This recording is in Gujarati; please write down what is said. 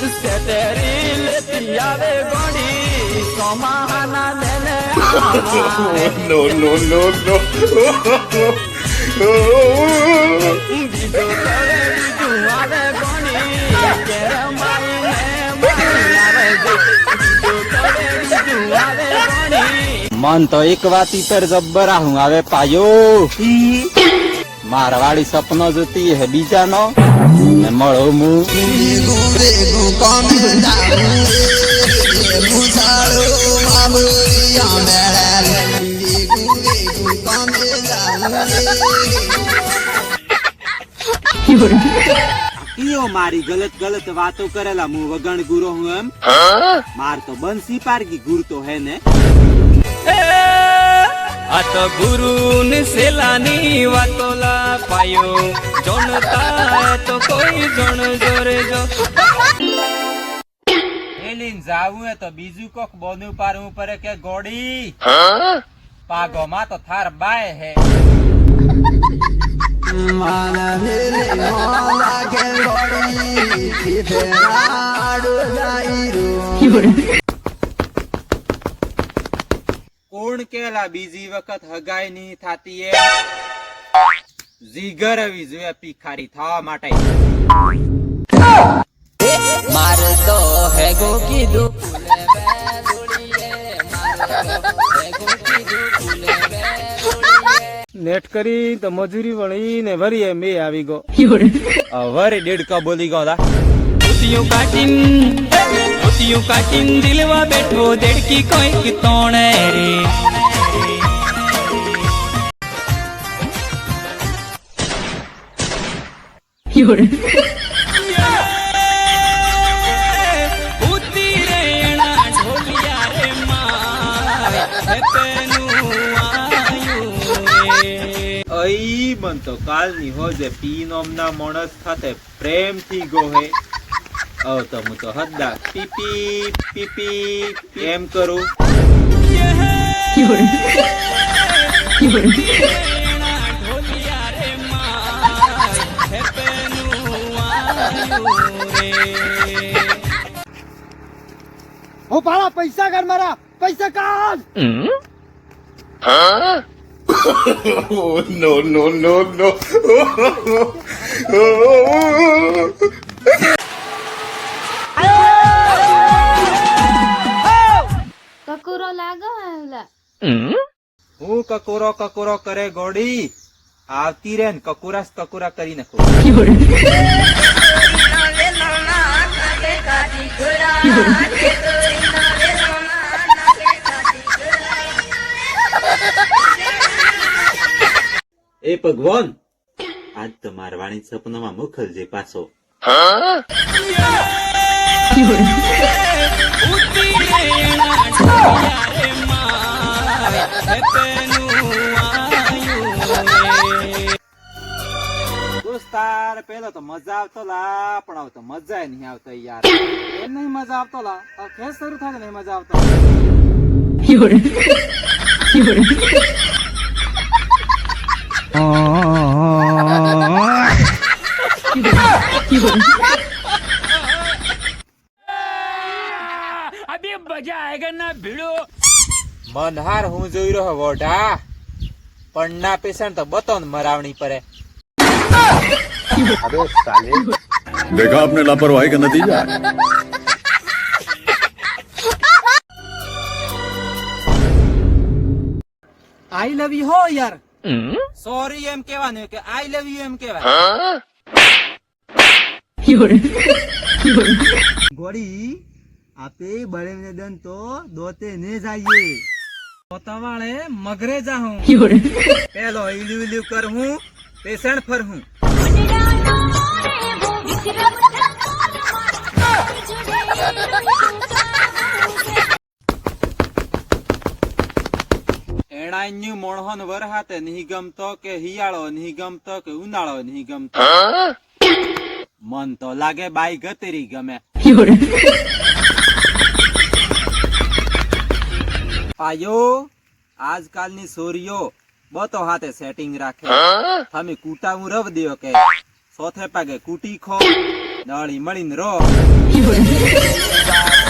સેટેરી લેતી આવે ગોડી સોમાહાના દેને no, no, no, no. બીજો તળે બીજું આવે ગોડી કેરમાઈને મારી આવે બીજો તળે બીજું આવે ગોડી મન તો એક વાતી પર જબ્બર હું આવે પાયો. મારવાડી સપનો જોતી હે બીજાનો. ને મળો કીઓ મારી ગલત ગલત વાતો કરેલા હું વગણ ગુરો હું એમ. માર તો બંસી પારગી ગુર તો હે ને. આ તો ગુરુ ને સેલાની વાતો લા પાયો જણતા તો કોઈ જણ જોરે જો. એલીન જાવું હે તો બીજું કોક બોનું પારવું પડે કે ગોડી. પાગો માં તો થાર બાય હે. માના મેરે મોલા કે ગોડી ફેરાડો જાઈરો કોણ કેલા બીજી વખત હગાઈ નહીં થાતી એ જીગર આવી જોઈએ પીખારી થવા માટે. માર તો હે ગો કીધું ફૂલે બેદુડીએ માર તો હે ગો કીધું ફૂલે બેદુડીએ નેટ કરી તો મજૂરી વળી ને ભરીએ મેં આવી ગયો. વરી દેડકા બોલી ગયો દા ઉતિયું કાટીન ઉતિયું કાટીન દિલવા બેઠો દેડકી કોઈ તોણે રે. ઉતી રે એણા ઢોલિયા રે માય હે પેનું આયું રે અઈ મન તો કાલની હોજે પી નોમના માણસ સાથે પ્રેમથી ગોહે. અવ તો હું તો હદ્દા પીપી પીપી એમ કરું. હું પાળા પૈસા કાઢ મારા. પૈસા કાઢ. નો નો નો no. કકુરો લાગો આવલા હું કકોરો કકોરો કરે ગોડી. આવતી રે ને કકુરાસ કકુરા કરી નાખો એ ભગવાન આજ તો મારવાણી સપનામાં મોકલજે પાછો. હે દોસ્તાર પેલો તો મજા આવતો લા પણ આવતો તો મજા નહીં આવતો યાર. એમ નહીં મજા આવતો લા. ખેસ શરૂ થાય નહીં મજા આવતો. અભી મજા આયગા ના ભીડો. મનહાર હું જોઈ રહ્યો વોઢા. પણ ના પેશન્ટ તો બતો મરાવણી પડે. देखा आपने लापरवाही का नतीजा આઈ લવ યુ હો યાર સોરી એમ કેવાનું કે આઈ લવ યુ એમ કેવાય ગોળી આપે બળે ને દન તો દોતે ને જાઈએ પોતાવાળે મગરે જાહું પેલો ઈલ્યુ ઈલ્યુ કર હું પેશન્ટ ફર હું એણાન્યુ મોણહન વરહાતે નહીં ગમતો કે હિયાળો નહીં ગમતો કે ઉનાળો નહીં ગમતો. મન તો લાગે બાઈ ગતરી ગમે. આયો આજકાલની સોરીઓ બતો હાથે સેટિંગ રાખે. તમે કૂટાવું રવ દો કે. સોથે પાગે કૂટી ખો દળી મળીને રો.